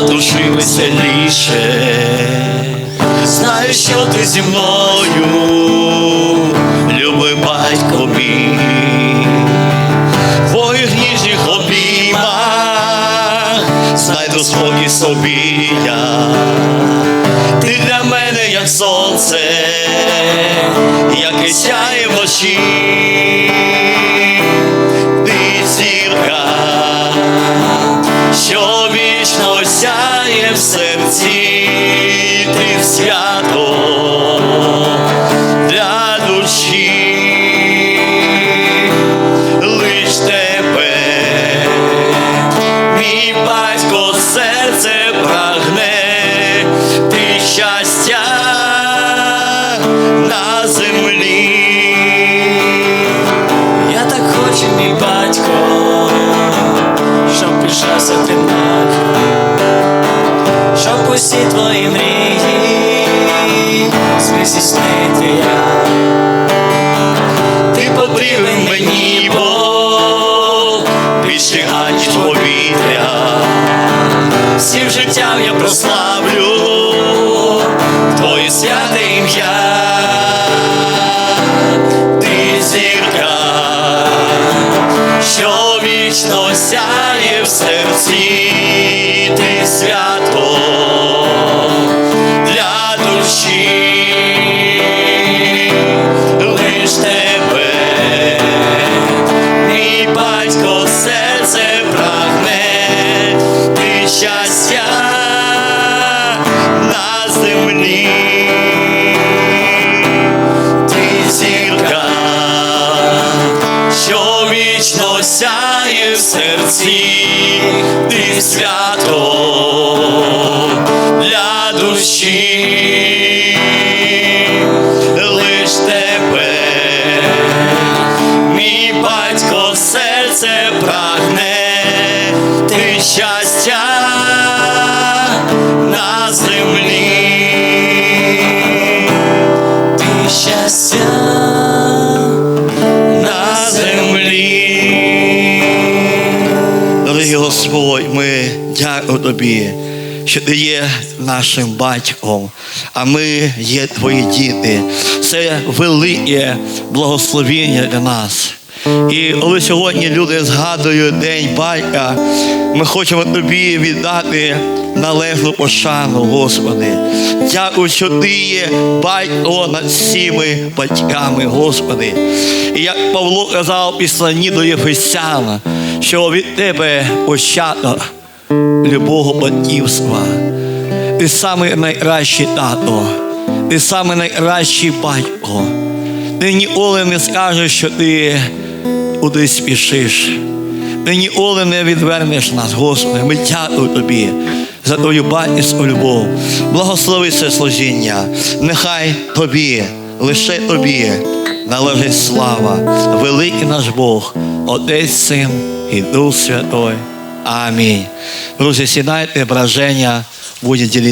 душі веселіше. Знаю, що ти зі мною, любий батько мій, твоїх ніжних обіймах знайду спокій собі я. Ти для мене як сонце, яке сяє вночі. Серці, ти свято для душі, лиш тебе, мій батько серце прагне, ти на землі. Усі твої мрії зміг я. Ти потрібен мені, бо більше повітря. Всім життям я прославлю Твоє святе ім'я. Ти зірка, що вічно сяє в серці, серці, ти свято для душі, лиш тебе, мій батько серце прагне, ти щастя на землі. Ти щастя Господь, ми дякуємо тобі, що ти є нашим батьком, а ми є твої діти. Це велике благословення для нас. І коли сьогодні люди згадують День батька, ми хочемо тобі віддати належну пошану, Господи. Дякую, що ти є батько над всіми батьками, Господи. І як Павло казав післанні до Єфесяна, що від тебе початок любого батьківства. Ти самий найкращий тато, ти самий найкращий батько. Ти ніколи не скажеш, що ти куди спішиш. Ти ніколи не відвернеш нас, Господи. Ми дякуємо Тобі за Твою батьківську любов. Благослови це служіння. Нехай Тобі, лише Тобі належить слава, великий наш Бог, Отець Син і Дух Святой. Амінь. Друзі, сідайте, враження буде ділити.